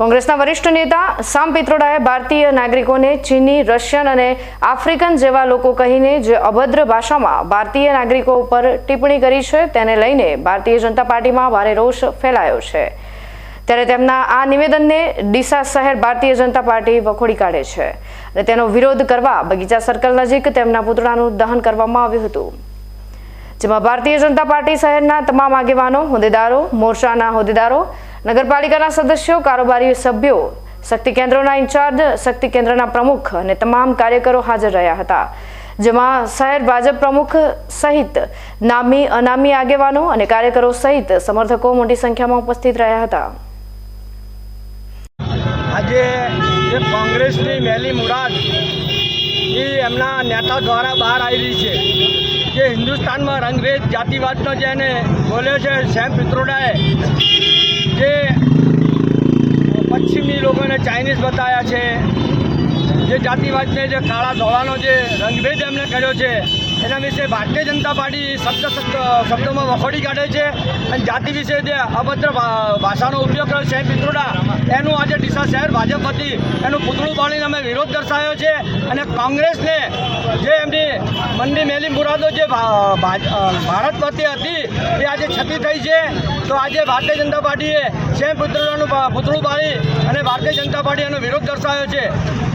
કોંગ્રેસના વરિષ્ઠ નેતા સામ પિત્રોડાએ ભારતીય નાગરિકોને ચીની, રશિયન અને આફ્રિકન જેવા લોકો કહીને જે અભદ્ર ભાષામાં ભારતીય નાગરિકો ઉપર ટિપ્પણી કરી છે, તેને લઈને ભારતીય જનતા પાર્ટીમાં ભારે રોષ ફેલાયો છે. ત્યારે તેમના આ નિવેદનને ડીસા શહેર ભારતીય જનતા પાર્ટી વખોડી કાઢે છે અને તેનો વિરોધ કરવા બગીચા સર્કલ નજીક તેમના પુતળાનું દહન કરવામાં આવ્યું હતું. જેમાં ભારતીય જનતા પાર્ટી શહેરના તમામ આગેવાનો, હોદ્દેદારો, મોરચાના હોદ્દેદારો નગરપાલિકાના સદસ્યો, કારોબારી સભ્યો, શક્તિ કેન્દ્રોના ઇન્ચાર્જ, શક્તિ કેન્દ્રના પ્રમુખ અને તમામ કાર્યકરો હાજર રહ્યા હતા. જેમાં શહેર ભાજપ પ્રમુખ સહિત નામી, અનામી આગેવાનો અને કાર્યકરો સહિત સમર્થકો મોટી સંખ્યામાં ઉપસ્થિત રહ્યા હતા. આજે જે કોંગ્રેસની મેલી મુરાદ એ એમના નેતા દ્વારા બહાર આવી છે, જે હિન્દુસ્તાનમાં રંગભેદ જાતિવાદનો જે એને બોલ્યો છે સેમ પિત્રોડાએ જે પશ્ચિમી લોકોને ચાઇનીઝ બતાવ્યા છે. જે જાતિવાદને જે કાળા ધોળાનો જે રંગભેદ એમને કર્યો છે, એના વિશે ભારતીય જનતા પાર્ટી શબ્દ શબ્દ શબ્દોમાં વખોડી કાઢે છે અને જાતિ વિશે જે અભદ્ર ભાષાનો ઉપયોગ કર્યો છે. પિત્રોડા, એનું આજે ડીસા શહેર ભાજપ વતી એનું પૂતળું બાળીને અમે વિરોધ દર્શાવ્યો છે અને કોંગ્રેસને જે એમની મંડી મેલી મુરાદો જે ભારત વતી હતી, એ આજે છતી થઈ છે. તો આજે ભારતીય જનતા પાર્ટીએ સેમ પુતળાનું પૂતળું બાળી જનતા પાર્ટી એનો વિરોધ દર્શાવ્યો છે.